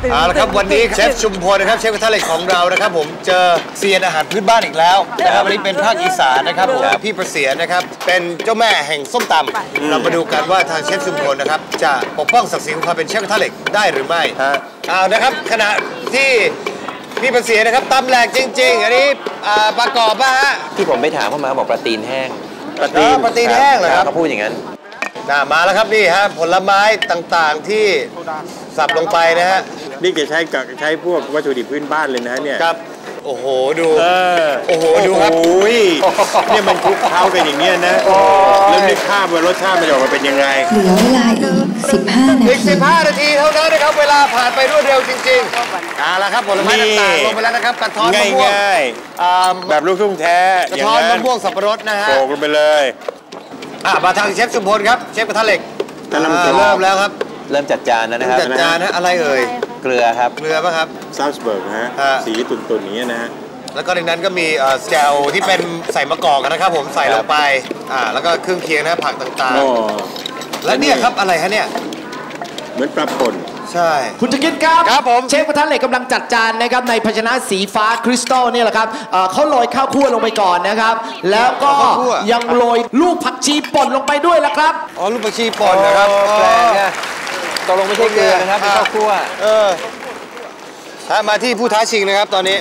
เอาละครับวันนี้เชฟชุมพลนะครับเชฟกระทะเหล็กของเรานะครับผมเจอเซียนอาหารพื้นบ้านอีกแล้วนะครับวันนี้เป็นภาคอีสานนะครับผมพี่ประเสียนนะครับเป็นเจ้าแม่แห่งส้มตำเรามาดูกันว่าทางเชฟชุมพลนะครับจะปกป้องศักดิ์ศรีของความเป็นเชฟกระทะเหล็กได้หรือไม่เอานะครับขณะที่พี่ประเสียนนะครับตำแหลกจริง ๆ อันนี้อ่าประกอบป่ะฮะที่ผมไปถามเขามาบอกปลาตีนแห้งปลาตีนปลาตีนแห้งเหรอครับเขาพูดอย่างนั้นน่ามาแล้วครับนี่ฮะผลไม้ต่างๆที่สับลงไปนะฮะ นี่แกใช้กับใช้พวกวัตถุดิบพื้นบ้านเลยนะเนี่ยครับ โอ้โหดู เออโอ้โหดูครับ โอ้ยเนี่ยมันคลุกเคล้ากันอย่างเงี้ยนะแล้วนึกภาพว่ารสชาติมันจะออกมาเป็นยังไง เหลือเวลาอีก 15 นาอีกที 15 นาทีเท่านั้นนะครับ เวลาผ่านไปรวดเร็วจริงๆเอาละครับผลไม้นี่ ต่างๆลงไปแล้วนะครับกระท้อนมะง่ายม่วงง่ายอ่าๆ แบบลูกทุ่งแท้กระอย่างท้อนนั้มะนม่วงสับปะรดนะฮะโขกลงไปเลย อะมาทางเชฟชุมพลครับ เชฟกระทะเหล็กกำลังจะ อ่าเริ่มแล้วครับ เริ่มจัดจานแล้วนะครับจัดจานนะอะไรเอ่ยเกลือครับเกลือป่ะครับซาวส์เบิร์กนะฮะฮะสีตุ่นๆอย่างเงี้ยนะฮะแล้วก็ในนั้นก็มีเอ่อแจวที่เป็นใส่มะกอกนะครับผมใส่ลงไปอ่าแล้วก็เครื่องเคียงนะผักต่างโอ้ๆแล้วเนี่ยครับอะไรฮะเนี่ยเหมือนปลาป่นใช่ คุณจะคิดครับครับผมเชฟกระทะเหล็กกำลังจัดจานนะครับในภาชนะสีฟ้าคริสตัลเนี่ยแหละครับเอ่อเขาโรยข้าวคั่วลงไปก่อนนะครับ แล้วก็ยังโรยลูกผักชีป่นลงไปด้วยละครับอ๋อลูกผักชีป่นนะครับโอ้แปลกอะ ตกลงไม่ใช่เกลือนะครับเป็นข้าวคั่ว เออถ้ามาที่ผู้ท้าชิงนะครับตอนนี้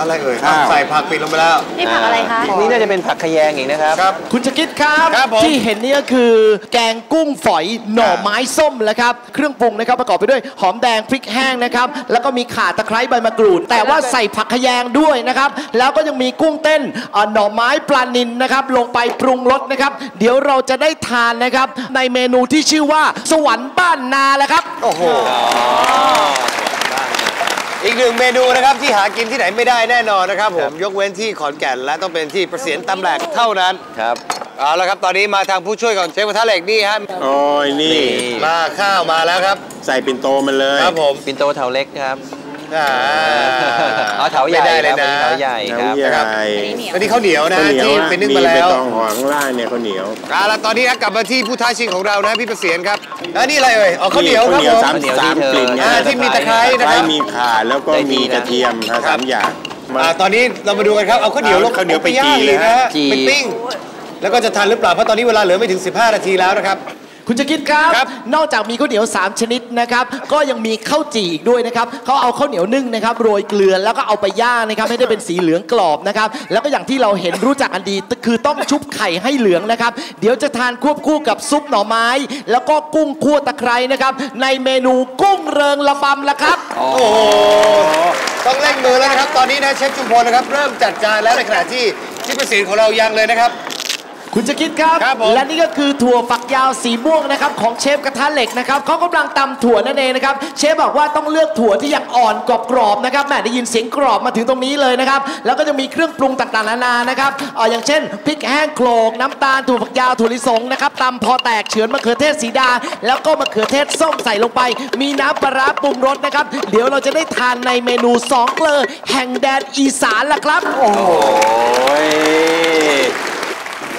อะไรเอ่ยข้าว ใส่ผักปิดลงไปแล้ว นี่ผักอะไรคะ นี่น่าจะเป็นผักขยงอีกนะครับ ครับ คุณจะคิดครับ ครับผมที่เห็นนี่ก็คือแกงกุ้งฝอยหน่อไม้ส้มแล้วครับ เครื่องปรุงนะครับประกอบไปด้วยหอมแดงพริกแห้งนะครับ แล้วก็มีข่าตะไคร้ใบมะกรูด แต่ว่าใส่ผักขยงด้วยนะครับ แล้วก็ยังมีกุ้งเต้นเอ่อหน่อไม้ปลานิลนะครับ ลงไปปรุงรสนะครับ เดี๋ยวเราจะได้ทานนะครับ ในเมนูที่ชื่อว่าสวรรค์บ้านนาแหละครับ โอ้โห อีกหนึ่งเมนูนะครับที่หากินที่ไหนไม่ได้แน่นอนนะครับผมยกเว้นที่ขอนแก่นและต้องเป็นที่ประเสียนตำแหลกเท่านั้นครับเอาละครับตอนนี้มาทางผู้ช่วยของเชฟกระทะเหล็กนี่ฮะโอ้ยนี่นี่มาข้าวมาแล้วครับ ใส่ปิ่นโตมันเลยครับผมปินโตเถาเล็กครับ อ่าอ๋อเถาใหญ่ไม่ได้เลยครับนะเถาใหญ่คน้ำรับใหญ่อันนี้ข้าวเหนียวนะข้าวฮะเหนียวที่อะไปนึ่งมีมาใบแล้วตองห่อข้างล่างเนี่ยข้าวเหนียวเอาละตอนนี้นะกลับมาที่ผู้ท้าชิงของเรานะพี่ประเสียนครับแล้วนี่อะไรเอ่ยอ๋อข้าวเหนียวครับข้าวเหนียวผมสามข้าวเหนียวสามที่เธอกลิ่นไงอ่าที่มีตะไคร้นะไคคร้รับมีข่าแล้วก็ได้ดีมีนะกระเทียมนะสามอย่างอ่าตอนนี้เรามาดูกันครับเอาข้าวเหนียวลงข้าวเหนียวไปย่างจี่เลยนะฮะจีไปปิ้งแล้วก็จะทันหรือเปล่าเพราะตอนนี้เวลาเหลือไม่ถึง 15 นาทีแล้วนะครับ คุณจะคิดครับครับ นอกจากมีข้าวเหนียว 3 ชนิดนะครับ ก็ยังมีข้าวจี่อีกด้วยนะครับเขาเอาข้าวเหนียวนึ่งนะครับโรยเกลือแล้วก็เอาไปย่างนะครับให้ได้เป็นสีเหลืองกรอบนะครับ แล้วก็อย่างที่เราเห็นรู้จักกันดีคือต้องชุบไข่ให้เหลืองนะครับ เดี๋ยวจะทานควบคู่กับซุปหน่อไม้ แล้วก็กุ้งคั่วตะไคร้นะครับ ในเมนูกุ้งเริงละบำละครับ โอ้โหต้องเร่งมือแล้วนะครับ ตอนนี้นะเชฟชุมพลนะครับ เริ่มจัดจานแล้วในขณะที่ที่ประสิทธิ์ของเรายังเลยนะครับ คุณจะคิดครับ ครับผม และนี่ก็คือถั่วฝักยาวสีม่วงนะครับของเชฟกระทะเหล็กนะครับเขากำลังตำถั่วนั่นเองนะครับเชฟบอกว่าต้องเลือกถั่วที่ยังอ่อนกรอบๆนะครับแหมได้ยินเสียงกรอบมาถึงตรงนี้เลยนะครับแล้วก็จะมีเครื่องปรุงต่างๆนานานะครับเอ่ออย่างเช่นพริกแห้งโขลกน้ำตาลถั่วฝักยาวถั่วลิสงนะครับตำพอแตกเฉือนมะเขือเทศสีดา แล้วก็มะเขือเทศส้มใส่ลงไป มีน้ำปลาร้าปรุงรสนะครับเดี๋ยวเราจะได้ทานในเมนูสองเกลอแห่งแดนอีสานละครับ โอ้ย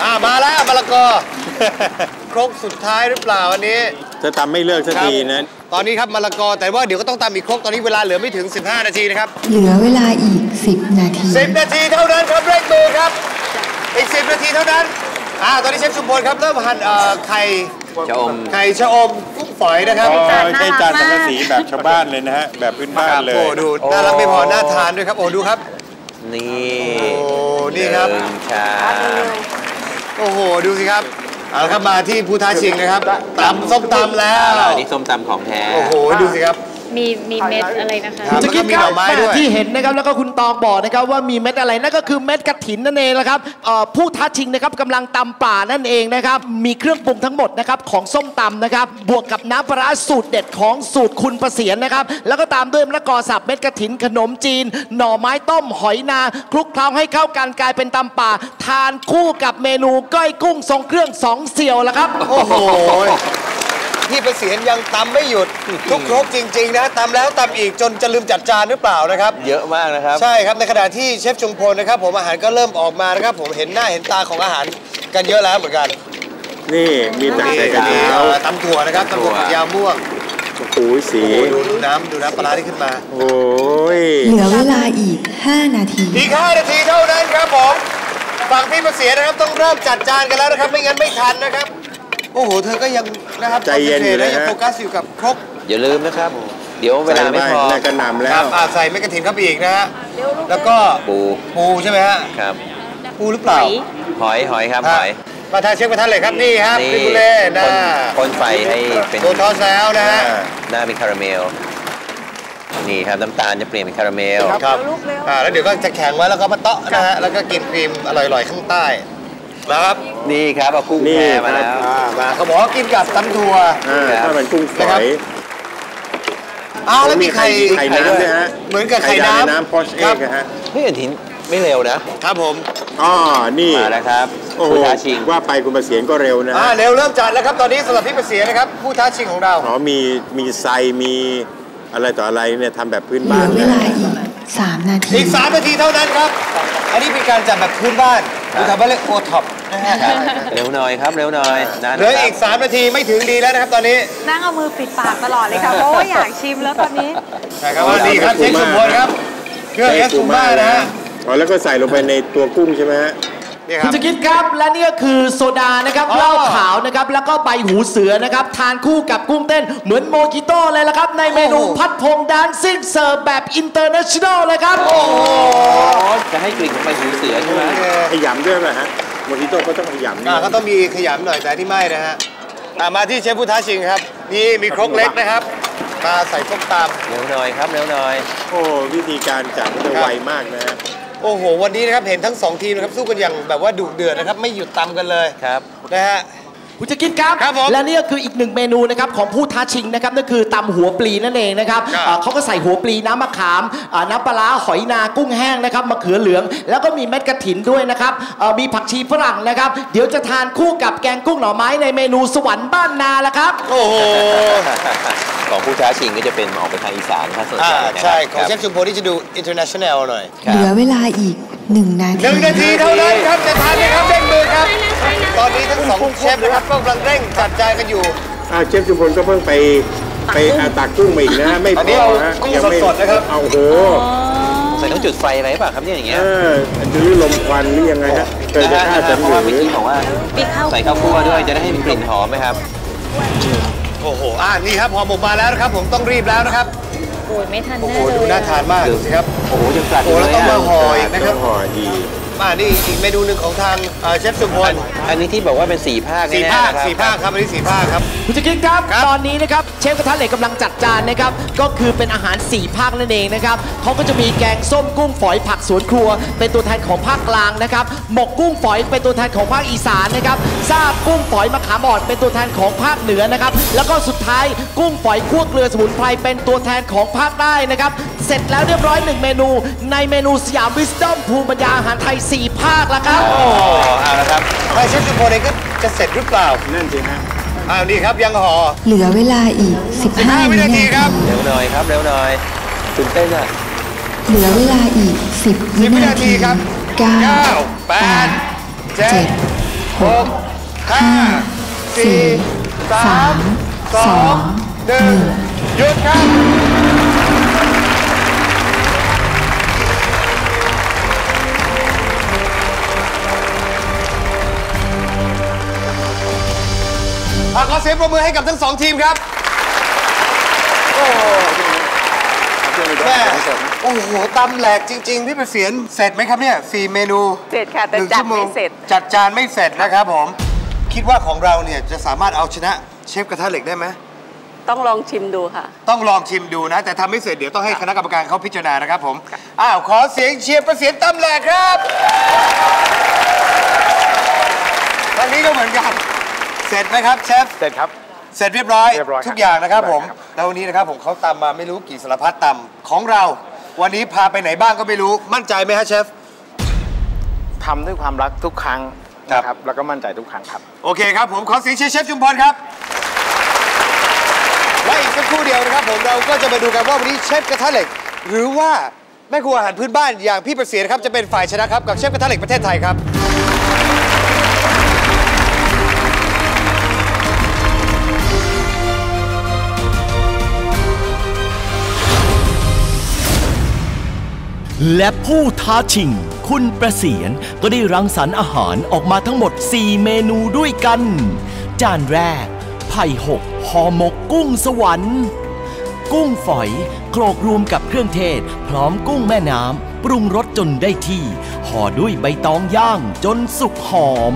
อ่ามาแล้วมะละกอ ครกสุดท้ายหรือเปล่าอันนี้ จะทำไม่เลิกสักทีนะ ตอนนี้ครับมะละกอแต่ว่าเดี๋ยวก็ต้องตามอีกครกตอนนี้เวลาเหลือไม่ถึง 15 นาทีนะครับ เหลือเวลาอีก 10 นาที 10 นาทีเท่านั้นครับเร่งมือครับ อีก 10 นาทีเท่านั้นอ่าตอนนี้เชฟชุมพลครับเริ่มหั่นเอ่อไข่จะอม ไข่ชะอมกุ้งฝอยนะครับอ๋อจานน่าใช่รักจานสังกะมากสีแบบชาวบ้านเลยนะฮะ แบบพื้นบ้านเลโอ้ยดูน่ารักไม่พอน่าทานด้วยครับโอ้ดูครับ นี่โอ้นี่ครับ หนึ่งชาม โอ้โห ดูสิครับเอาละครับมาที่ผู้ท้าชิงนะครับตำส้มตำแล้ว อันนี้ส้มตำของแท้ โอ้โห ดูสิครับ มีมีเม็ดอะไรนะคะครับจะคิดแล้วก็มีหน่อไม้ด้วยที่เห็นนะครับแล้วก็คุณตองบอกนะครับว่ามีเม็ดอะไรนั่นก็คือเม็ดกระถินนั่นเองนะครับเอ่อผู้ท้าชิงนะครับกำลังตำป่านั่นเองนะครับมีเครื่องปรุงทั้งหมดนะครับของส้มตำนะครับบวกกับน้ำปลาร้าสูตรเด็ดของสูตรคุณประเสียนนะครับแล้วก็ตามด้วยมะละกอสับเม็ดกระถินขนมจีน หน่อไม้ต้มหอยนา คลุกเคล้าให้เข้ากันกลายเป็นตำป่า ทานคู่กับเมนูก้อยกุ้งทรงเครื่องสองเสี่ยวละครับ โอ้โห พี่ประเสียนยังตำไม่หยุด ทุกครกจริง ๆ นะตำแล้วตำอีกจนจะลืมจัดจานหรือเปล่านะครับ เยอะมากนะครับ ใช่ครับในขณะที่เชฟชุมพลนะครับ ผมอาหารก็เริ่มออกมานะครับ ผมเห็นหน้าเห็นตาของอาหารกันเยอะแล้วเหมือนกันนี่มีแต่ใส่กระเทียมอ่าตำถั่วนะครับตำถั่วฝักยาวม่วงโอ้โหโอ้ยสีโอ้ดูดูน้ำดูน้ำปลาร้าที่ขึ้นมา โอ้ยเหลือเวลาอีก 5 นาทีอีก5นาทีเท่านั้นครับผมฝั่งพี่ประเสียนะครับต้องเริ่มจัดจานกันแล้วนะครับ ไม่งั้นไม่ทันนะครับ โอ้โห เธอก็ยังนะครับใจเย็นอยู่นะคฮะยังโฟกัสอยู่กับครกอย่าลืมนะครับ เดี๋ยวเวลาไม่พอใส่ปแล้วก็นำแล้ครัวบอ่าใส่เมกะถินเข้าไปอีกนะฮะแล้วก็ปูปูใช่ไหมฮะครับปูหรือเปล่าหอยหอยครับหอยมาทานเชฟกระทะเหลยครับนี่ครับนี่พี่บุเล่หน้าพ่นไฟให้เป็นโดนทอสแล้วนะฮะหน้าเป็นคาราเมลนี่ครับน้ำตาลจะเปลี่ยนเป็นคาราเมลครับอ่าแล้วเดี๋ยวก็จะแข็งไว้แล้วก็มาเตาะนะฮะแล้วก็กินครีมอร่อยๆข้างใต้ นะครับ นี่ครับเอากุ้งนี่แช่มาแล้ว อ่ามาเขาบอกว่ากินกับตำถั่ว อ่าครับ ถ้าเป็นกุ้งฝนะครัอบ ย อ้าวแล้วมีไข่ไข่น้ำด้วยฮะเหมือนกับไข่น้ำน้ำพอชเอครักบฮะไม่เห็นทิ้นไม่เร็วนะ ครับผม อ๋อนี่มาแล้วครับโอ้โหผู้ท้าชิง ว่าไปคุณประเสียนก็เร็วนะอ่าฮะเร็วเริ่มจัดแล้วครับ ตอนนี้สำหรับพี่ประเสียนะครับ ผู้ท้าชิงของเรา อ๋อมีมีไซมีอะไรต่ออะไรเนี่ยทำแบบพื้นเหลืบ้านอเวเลยลาอีก 3 นาที อีก 3 นาทีเท่านั้นครับ อันนี้เป็นการจัดแบบพื้นบ้าน หรือทำว่าเรียกโอท็อปนะฮะเร็วหน่อยครับ เร็วหน่อยนานเหลือครัอีบก3 นาทีไม่ถึงดีแล้วนะครับตอนนี้ นั่งเอามือปิดปากตลอดเลยค่ะ เพราะว่าอยากชิมแล้วตอนนี้ใช่ครับว่าดีครับเชฟชุมพลครับเครื่องเอสซูม่านะฮะอ๋อแล้วก็ใส่ลงไปในตัวกุ้งใช่ไหมฮะ นี่คคุรัณบ จะคิดครับและนี่ก็คือโซดานะครับอ๋อ เหล้าขาวนะครับแล้วก็ใบหูเสือนะครับทานคู่กับกุ้งเต้นเหมือนโมจิโต้เลยละครับ ในเมนูโอ้โหพัดพงดานซิ่งเสิร์ฟแบบอินเตอร์เนชั่นแนลเลยครับโอ้โหจะให้กลิ่นของใบหูเสือใช่ไหมขยำด้วยไหมฮะโมจิโต้ก็ต้องขยำอ่าก็ต้องมีขยำหน่อยแต่อันนี่ไม่นะฮะอ่ามาที่เชฟผู้ท้าชิงครับ นี่มีครกเล็กนะครับ มาใส่ส้มตำ เร็วหน่อยครับเร็วหน่อย โอ้วิธีการจัดมันจะไวมากนะฮะ โอ้โห วันนี้นะครับ เห็นทั้งสองทีมนะครับ สู้กันอย่างแบบว่าดุเดือดนะครับ ไม่หยุดตำกันเลยครับ นะฮะ คุณจะคิดครับ ครับผมและนี่ก็คืออีกหนึ่งเมนูนะครับของผู้ท้าชิงนะครับนั่นคือตำหัวปลีนั่นเองนะครับครับ อ่าเขาก็ใส่หัวปลีน้ำมะขามอ่าน้ำปลาร้าหอยนากุ้งแห้งนะครับมะเขือเหลือง แล้วก็มีเม็ดกระถินด้วยนะครับอ่ามีผักชีฝรั่งนะครับ เดี๋ยวจะทานคู่กับแกงกุ้งหน่อไม้ในเมนูสวรรค์บ้านนาละครับ โอ้โห ของผู้ท้าชิงก็จะเป็นออกไปทางอีสานถ้าสนอ่าใจนะครับใช่ของครับเชฟชุมพลที่จะดู international หน่อยครัเหลือบเวลาอีก1นาหที นึ่งนาทีเท่านั้นครับจะทานไหมครับเร่งมือครับ ตอนนี้ทั้งสองเชฟนะครับก็กำลังเร่งจัดจานกันอยู่ อ่าเชฟชุมพลก็เพิ่งไปไปอ่าตักกุ้งมาอีกนะฮะไม่พอันนี้อเอาฮะกุ้งยัไม่สดๆนะครับ เอาโอ้โหใส่ต้องจุดไฟอะไรเปล่ะครับเนี่ยอย่างเอเงี้ยอหรือลมควันหรือยังไงฮะเกิดนะจะฮะฆ่าฉันเพหราะว่าเมื่อรือกี้บอกว่ามีข้าวใส่ข้าวคั่วด้วยจะได้ให้มีกลิ่นหอมไหมครับ โอ้โห อ่านี่ครับพอหมกมาแล้วนะครับ ผมต้องรีบแล้วนะครับ โอ้ยไม่ทันโอ้แน่โหเลยดูน่าทานมากดูสิครับ โอ้โหยังกลัดโอ้แล้วต้องมาห่ออีกนะคต้รัอบงห่อดี มานี่อีกเมนูหนึ่งของทางเอ่อเชฟชุมพลอันนี้ที่บอกว่าเป็นสี่ภาคสี่แน่ๆภาคนะครับ สี่ภาคครับอันนี้สี่ภาคครับ คุณจะคิดครับ ครับ ตอนนี้นะครับเชฟกระทะเหล็กกำลังจัดจานนะครับ ก็คือเป็นอาหาร 4 ภาคนั่นเองนะครับเขาก็จะมีแกงส้มกุ้งฝอยผักสวนครัว เป็นตัวแทนของภาคกลางนะครับ หมกกุ้งฝอยเป็นตัวแทนของภาคอีสานนะครับซาบกุ้งฝอยมะขามอ่อนเป็นตัวแทนของภาคเหนือนะครับ แล้วก็สุดท้ายกุ้งฝอยคั่วเกลือสมุนไพรเป็นตัวแทนของภาคใต้นะครับ เสร็จแล้วเรียบร้อยหนึ่งเมนู ในเมนูสยามวิสตอมภูมิปัญญาอาหารไทย4 ภาคแล้วครับ โอ้เอาละครับถ้าเชฟชุมพลเองก็จะเสร็จหรือเปล่านั่นสิฮะอ้าวนี่ครับยังห่อเหลือเวลาอีก 15 15วิวินานาทีทีครับ เร็วหน่อยครับเร็วหน่อยตื่นเต้นอะเหลือเวลาอีก 10 10วิวินานาทีทีครับ9 9 8 7 6 5 4 3 2 1หยุดครับ เสียงปรบมือให้กับทั้งสองทีมครับโอ้โหแม่โอ้โหตำแหลกจริง ๆ พี่ประเสียนเสร็จไหมครับเนี่ยสี่เมนูเสร็จค่ะแต่หนึ่งจัดชั่วโงไม่เสร็จ จัดจานไม่เสร็จนะครับผม คิดว่าของเราเนี่ยจะสามารถเอาชนะเชฟกระทะเหล็กได้ไหม ต้องลองชิมดูค่ะ ต้องลองชิมดูนะ แต่ทำไม่เสร็จเดี๋ยวต้องให้คณะกรรมการเขาพิจารณานะครับผม อ้าวขอเสียงเชียร์ประเสียนตำแหลกครับทางนี้ก็เหมือนกัน เสร็จไหมครับเชฟ เสร็จครับ เสร็จเรียบร้อย เรียบร้อยครับทุกอย่างนะครับผมเรียบร้อยครับ แล้ววันนี้นะครับผมเขาตำมาไม่รู้กี่สารพัดตำของเรา วันนี้พาไปไหนบ้างก็ไม่รู้ มั่นใจไหมฮะเชฟ ทำด้วยความรักทุกครั้งครับ นะครับ แล้วก็มั่นใจทุกครั้งครับ โอเคครับผมขอเสียงเชียร์เชฟชุมพรครับ และอีกสักครู่เดียวนะครับผมเราก็จะมาดูกันว่าวันนี้เชฟกระทะเหล็ก หรือว่าแม่ครัวอาหารพื้นบ้านอย่างพี่ประเสียนะครับจะเป็นฝ่ายชนะครับกับเชฟกระทะเหล็กประเทศไทยครับ และผู้ท้าชิง คุณประเสียนก็ได้รังสรรค์อาหารออกมาทั้งหมด 4 เมนูด้วยกัน จานแรก ไผ่หกห่อหมกกุ้งสวรรค์ กุ้งฝอยโขลกรวมกับเครื่องเทศ พร้อมกุ้งแม่น้ำปรุงรสจนได้ที่ห่อด้วยใบตองย่างจนสุกหอม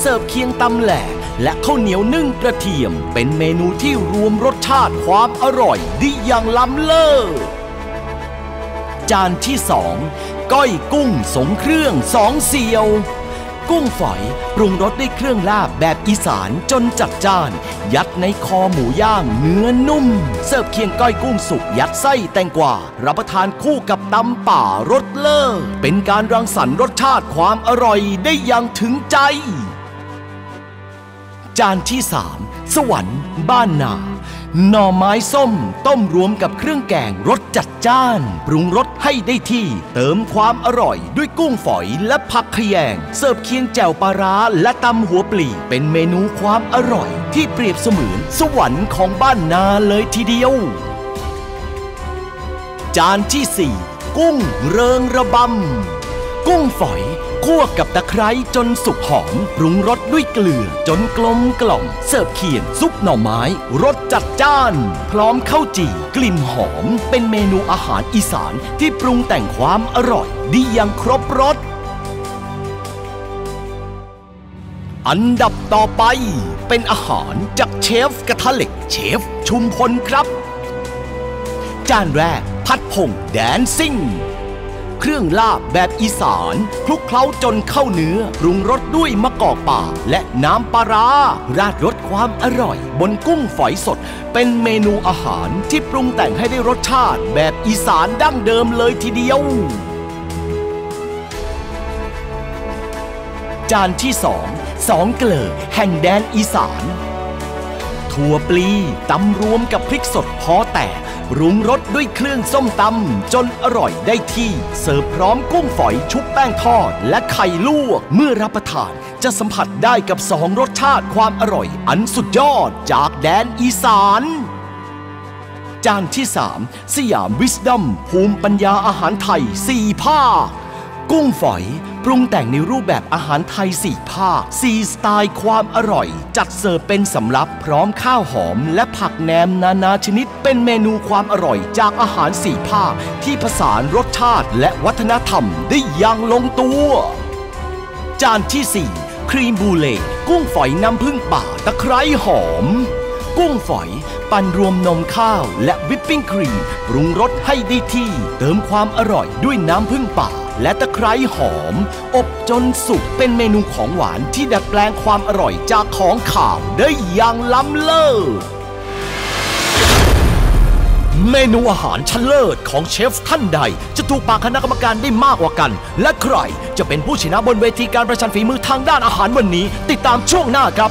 เสิร์ฟเคียงตำแหลกและข้าวเหนียวนึ่งกระเทียม เป็นเมนูที่รวมรสชาติความอร่อยได้อย่างล้ำเลิศ จานที่สองก้อยกุ้งสงเครื่องสองเสียว กุ้งฝอยปรุงรสด้วยเครื่องลาบแบบอีสานจนจัดจ้าน ยัดในคอหมูย่างเนื้อนุ่ม เสิร์ฟเคียงก้อยกุ้งสุกยัดไส้แตงกวารับประทานคู่กับตำป่ารสเลิศเป็นการรังสรรค์รสชาติความอร่อยได้อย่างถึงใจ จานที่3สวรรค์บ้านนา หน่อไม้ส้มต้มรวมกับเครื่องแกงรสจัดจ้าน ปรุงรสให้ได้ที่ เติมความอร่อยด้วยกุ้งฝอยและผักขยง เสิร์ฟเคียงแจ่วปลาร้าและตำหัวปลีเป็นเมนูความอร่อย ที่เปรียบเสมือนสวรรค์ของบ้านนาเลยทีเดียว จานที่ 4 กุ้งเริงระบำ กุ้งฝอยคั่วกับตะไคร้จนสุกหอมปรุงรสด้วยเกลือจนกลมกล่อม เสิร์ฟเขียนซุปหน่อไม้รสจัดจ้าน พร้อมข้าวจี่กลิ่นหอม เป็นเมนูอาหารอีสานที่ปรุงแต่งความอร่อยดีอย่างครบรสอันดับต่อไปเป็นอาหารจากเชฟกระทะเหล็กเชฟชุมพลครับ จานแรก พัดพงแดนซิ่ง เครื่องลาบแบบอีสานคลุกเคล้าจนเข้าเนื้อปรุงรสด้วยมะกอกป่า และน้ำปลาร้าราดรสความอร่อย บนกุ้งฝอยสด เป็นเมนูอาหารที่ปรุงแต่งให้ได้รสชาติแบบอีสานดั้งเดิมเลยทีเดียว จานที่สองสองเกลอแห่งแดนอีสาน ถั่วปลีตำรวมกับพริกสดพอแตกปรุงรสด้วยเครื่องส้มตำจนอร่อยได้ที่ เสิร์ฟพร้อมกุ้งฝอยชุบแป้งทอด และไข่ลวก เมื่อรับประทานจะสัมผัสได้กับสองรสชาติความอร่อย อันสุดยอดจากแดนอีสานจานที่ 3 สยามวิสดอมภูมิปัญญาอาหารไทย 4 ภาค กุ้งฝอย ปรุงแต่งในรูปแบบอาหารไทย4ภาค4สไตล์ความอร่อย จัดเสิร์ฟเป็นสำรับพร้อมข้าวหอม และผักแหนมนานาชนิด เป็นเมนูความอร่อยจากอาหาร4ภาค ที่ผสานรสชาติและวัฒนธรรมได้อย่างลงตัว จานที่ 4 ครีมบูเล่กุ้งฝอยน้ำผึ้งป่าตะไคร้หอม กุ้งฝอยปั่นรวมนมข้าวและวิปปิ้งครีมปรุงรสให้ได้ที่ เติมความอร่อยด้วยน้ำผึ้งป่า และตะไคร้หอม อบจนสุกเป็นเมนูของหวานที่ดัดแปลงความอร่อยจากของข่าวได้อย่างล้ำเลิศเมนูอาหารชั้นเลิศของเชฟท่านใด จะถูกปากคณะกรรมการได้มากกว่ากัน และใครจะเป็นผู้ชนะบนเวทีการประชันฝีมือทางด้านอาหารวันนี้ ติดตามช่วงหน้าครับ